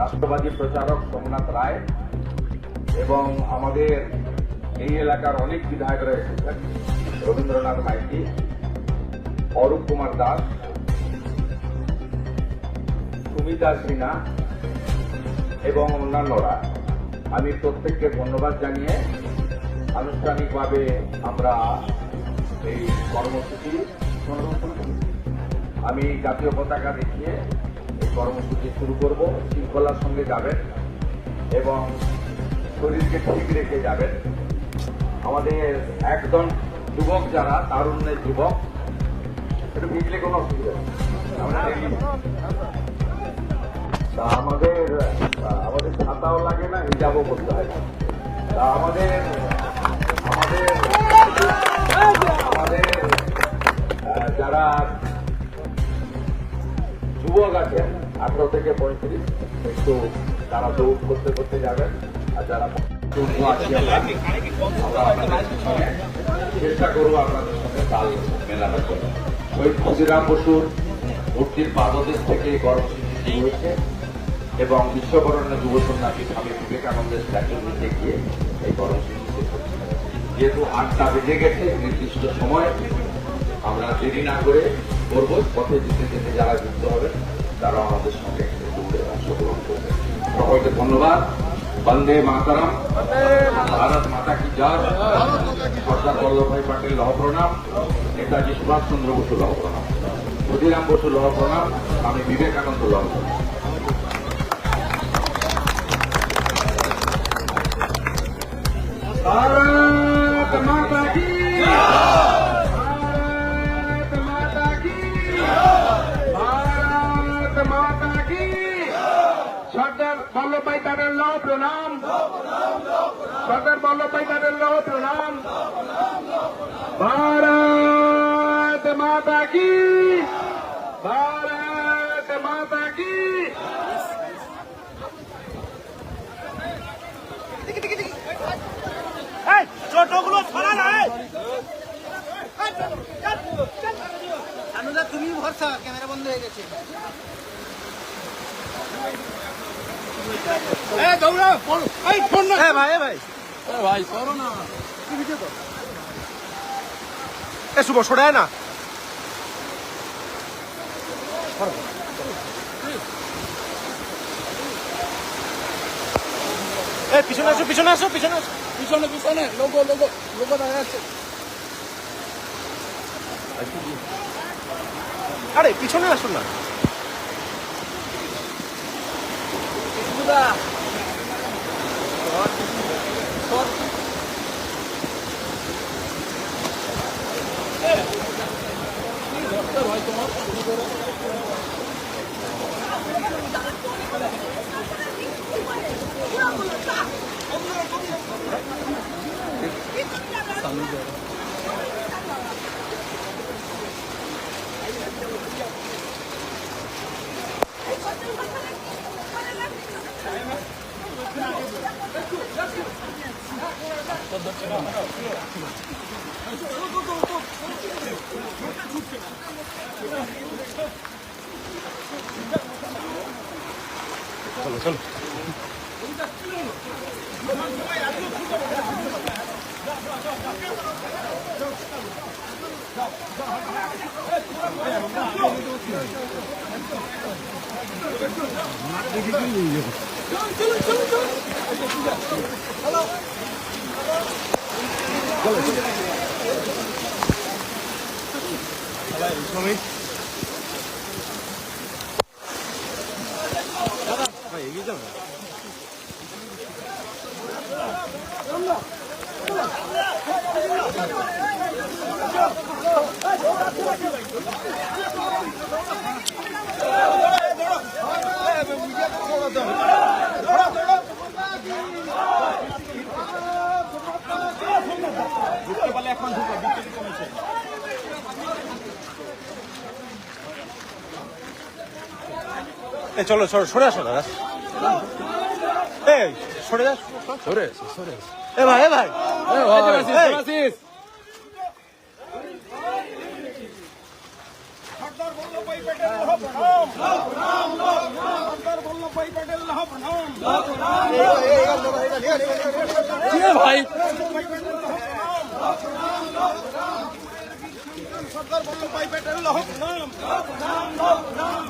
রাষ্ট্রবাদী প্রচারক সোমনাথ রায় এবং আমাদের এই এলাকার অনেক বিধায়করা এসেছেন রবীন্দ্রনাথ মাইতি, অরূপ কুমার দাস, সুমিতা সিনহা এবং অন্যান্যরা আমি প্রত্যেককে ধন্যবাদ জানিয়ে আনুষ্ঠানিকভাবে আমরা এই কর্মসূচি আমি জাতীয় পতাকা দেখিয়ে কর্মসূচি শুরু করব, শৃঙ্খলার সঙ্গে যাবেন এবং শরীরকে ঠিক রেখে যাবেন। আমাদের একজন যুবক যারা, তারুণ্যের যুবক, একটু ভিজলে কোনো অসুবিধা তা আমাদের আমাদের ছাতাও লাগে না, হিজাবও করতে হয়। তা আমাদের থেকে পঁয়ত্রিশ, একটু তারা দৌড় করতে করতে যাবেন আর যারা চেষ্টা করব আপনাদের সঙ্গে তাল মেলানোর জন্য শহীদ ক্ষুদিরাম বসুর মূর্তির পাদদেশ থেকে কর্মসূচি হয়েছে এবং বিশ্বকরণ্য যুব সন্ন্যাসী স্বামী বিবেকানন্দের স্ট্যাচুর নিচে গিয়ে এই কর্মসূচি শেষ হচ্ছে। যেহেতু আটটা বেজে গেছে, নির্দিষ্ট সময়, আমরা দেরি না করে করব পথে যেতে যেতে যারা যুক্ত হবে তারা আমাদের সঙ্গে অংশগ্রহণ করবে সকলকে ধন্যবাদ। বন্দে মাতারাম। ভারত মাতা কি জয়। সর্দার বল্লভভাই পাটিল লহ প্রণাম নেতাজি সুভাষচন্দ্র বসু লহ প্রণাম ক্ষুদিরাম বসু লহ প্রণাম আমি বিবেকানন্দ লহ প্রণাম বল্লভভাই তাদের লহ প্রণাম। সর্দার বল্লভভাই তাদের লহ প্রণাম। ভারত মাতা কি? ভারত মাতা কি? ছোটগুলো ছড়া তুমি ভরসা ক্যামেরা বন্ধ হয়ে গেছে এই দৌড়া ফোন এই ফোন না হ্যাঁ ভাই এ ভাই ভাই। করো না। এ শুভ সরায় না। এ পিছনে আসো পিছনে আসো পিছনে আসো। পিছনে পিছনে। লোগো লোগো লোগো দেখা যাচ্ছে আরে পিছনে আসো না। 도와줬던 চলো ভাই এগিয়ে যাও না এ চলো সরে আসো দাদা এই সরে যা সরে। সরে এ ভাই। এ ভাই। ভাই সরকার বল্লভ ভাই? প্যাটেল হক নাম। নাম নাম।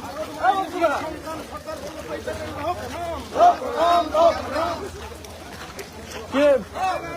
Give. Oh,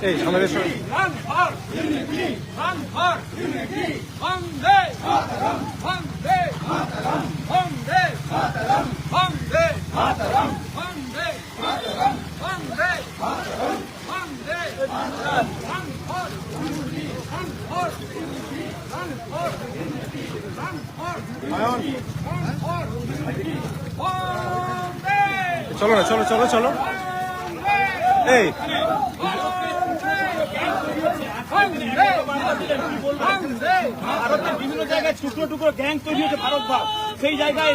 Hey, come on this way. Run hard, unity, run hard, unity, one day, চলো না, চলো চলো চলো। এই। ভারতের বিভিন্ন জায়গায় টুকরো টুকরো গ্যাং তৈরি হয়েছে ভারত সেই জায়গায়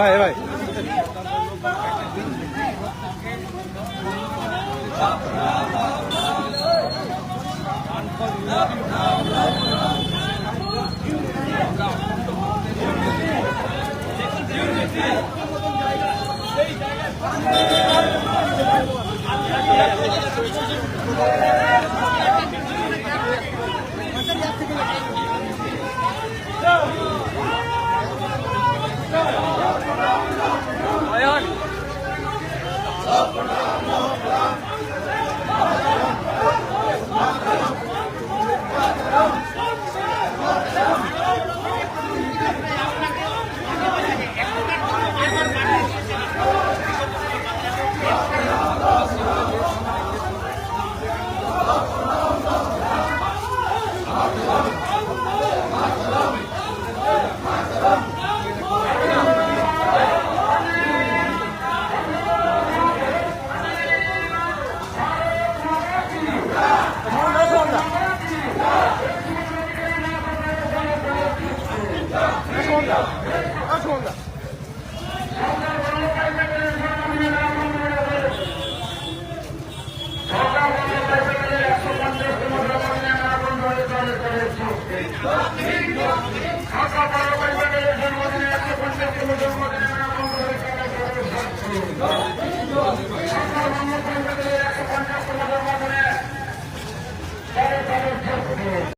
ভাই ভাই। সেই জায়গায়